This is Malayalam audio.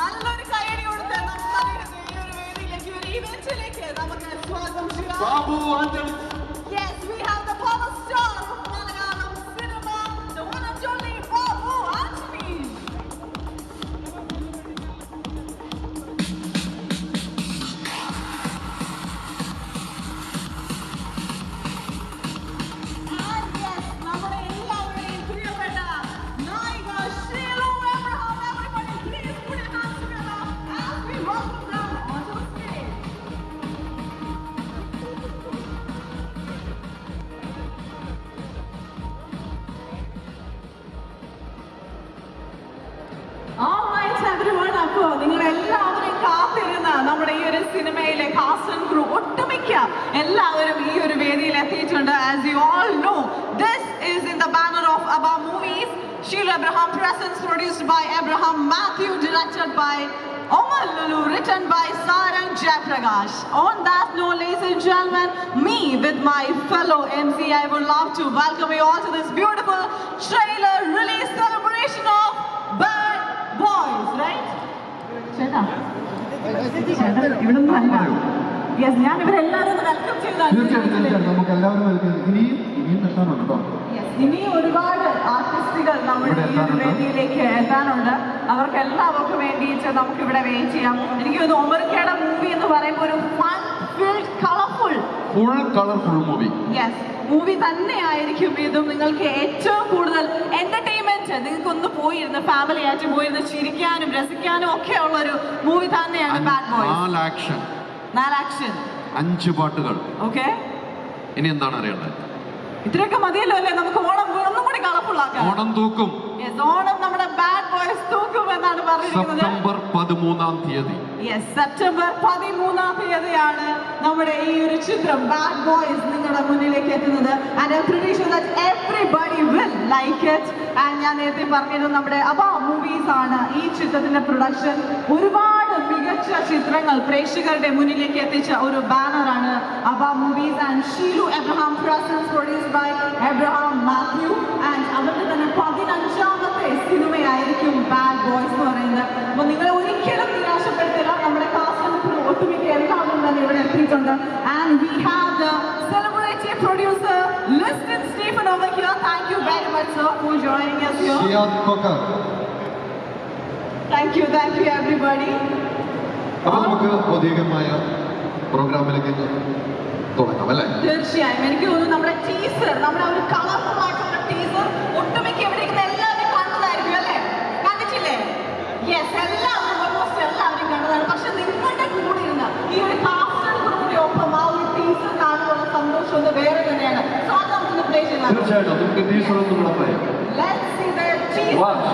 നല്ലൊരു കൈയടി കൊടുത്ത് ഈ ഒരു വേദിയിലേക്ക് ഒരു ഇവന്റിലേക്ക് നമുക്ക് സ്വാഗതം ചെയ്യാം. Yes, we have the അപ്പോ നിങ്ങൾ എല്ലാവരും കാത്തിരുന്ന നമ്മുടെ ഈ ഒരു സിനിമയിലെ കാസ്റ്റ് ആൻഡ് ക്രൂ ഒട്ടുമിക്ക എല്ലാവരും ഈ ഒരു വേദിയിൽ എത്തിയിട്ടുണ്ട് as you all know this is in the banner of Abaam movies Sheela Abraham presence produced by Abraham Mathew directed by Omar Lulu, written by Sarang Jayaprakash. On that note, ladies and gentlemen, me with my fellow MC, I would love to welcome you all to this beautiful trailer release celebration of ചേട്ടാ. ചേട്ടാ ഇവിടെ അല്ല യെസ് ഞാൻ ഇവരെല്ലാവരും വെൽക്കം തീർച്ചയായിട്ടും തീർച്ചയായിട്ടും. നമുക്ക് എല്ലാവരും വെൽക്കം ഇനിയും ഇനിയും എത്താനുണ്ട് കേട്ടോ ഇനി ഒരുപാട് ആർട്ടിസ്റ്റുകൾ നമ്മുടെ ഈ ഒരു വേദിയിലേക്ക് എത്താനുണ്ട്. അവർക്ക് എല്ലാവർക്കും വേണ്ടിയിട്ട് നമുക്ക് ഇവിടെ വെയിറ്റ് ചെയ്യാം. എനിക്ക് തോന്നുന്നു ഒമർക്കയുടെ മൂവി എന്ന് പറയുമ്പോൾ ഒരു fun filled colourful full colourful movie yes movie തന്നെ ആയിരിക്കും ഇതും നിങ്ങൾക്ക് ഏറ്റവും കൂടുതൽ എന്റർടൈൻമെന്റ് നിങ്ങൾക്ക് ഒന്ന് പോയിരുന്ന് ഫാമിലി ആയിട്ട് പോയിരുന്ന് ചിരിക്കാനും രസിക്കാനും ഒക്കെ ഉള്ള ഒരു മൂവി തന്നെയാണ് ബാഡ് ബോയ്സ് നാല് ആക്ഷൻ നാല് ആക്ഷൻ അഞ്ച് പാട്ടുകൾ. ഓക്കെ ഇനി എന്താണ് അറിയേണ്ടത്? ഇത്രയൊക്കെ മതിയല്ലോ അല്ലേ? നമുക്ക് ഓണം ഒന്നും കൂടി കളർഫുൾ ആക്കാം. ഓണം തൂക്കും. ഓണം നമ്മുടെ ബാഡ് ബോയ്സ് പറഞ്ഞിരിക്കുന്നത്. സെപ്റ്റംബർ പതിമൂന്നാം തീയതി. യെസ് സെപ്റ്റംബർ പതിമൂന്നാം തീയതിയാണ് നമ്മുടെ ഈ ഒരു ചിത്രം ബാഡ് ബോയ്സ് നിങ്ങളുടെ മുന്നിലേക്ക് എത്തുന്നത്. And I pretty sure that everybody will like it and ഞാൻ നേരത്തെ പറഞ്ഞിരുന്നു നമ്മുടെ അബ മൂവീസ് ആണ് ഈ ചിത്രത്തിന്റെ പ്രൊഡക്ഷൻ ഒരുപാട് മികച്ച ചിത്രങ്ങൾ പ്രേക്ഷകരുടെ മുന്നിലേക്ക് എത്തിച്ച ഒരു ബാനറാണ് Aba movies and Sheelu Abraham presents produce by Abraham Mathew. And അവരുടെ തന്നെ പതിനഞ്ചാമത്തെ സിനിമയായിരിക്കും ബാഡ് ബോയ്സ് എന്ന് പറയുന്നത്. അപ്പോൾ നിങ്ങളെ ഒരിക്കലും നിരാശപ്പെടുത്തില്ല നമ്മുടെ കാസ്റ്റിന് ഒട്ടുമിക്ക എല്ലാവരും തന്നെ ഇവിടെ എത്തിയിട്ടുണ്ട്. And we have the celebrity producer Listin Stephen here thank you very much sir for joining us here. Thank you, thank you, everybody അപ്പൊ നമുക്ക് ഔദ്യോഗികമായ പ്രോഗ്രാമിലേക്ക് തുടങ്ങാം അല്ലേ? തീർച്ചയായും. എനിക്ക് തോന്നുന്നു നമ്മുടെ ടീസർ നമ്മുടെ ഒരു കളർഫുൾ ആയിട്ടുള്ള ടീസർ ഒട്ടുമിക്ക ഇവിടെ ഇരിക്കുന്ന എല്ലാവരും കണ്ടതായിരിക്കും അല്ലേ? കണ്ടിട്ടില്ലേ? യെസ് എല്ലാവരും ഓൾമോസ്റ്റ് എല്ലാവരും കണ്ടതാണ്. പക്ഷെ നിങ്ങളുടെ കൂടെ ഇരുന്ന ഈ ഒരു കാസ്റ്റഡിന്റെ ഒപ്പം ആ ഒരു ടീസർ കാണുന്ന സന്തോഷം ഒന്ന് വേറെ തന്നെയാണ്. സോ അത് നമുക്ക് പ്ലേ ചെയ്യാം തീർച്ചയായിട്ടും. നമുക്ക് ടീച്ചർ ഒന്നും കൂടെ പറയാം. Let's see the teaser. Watch.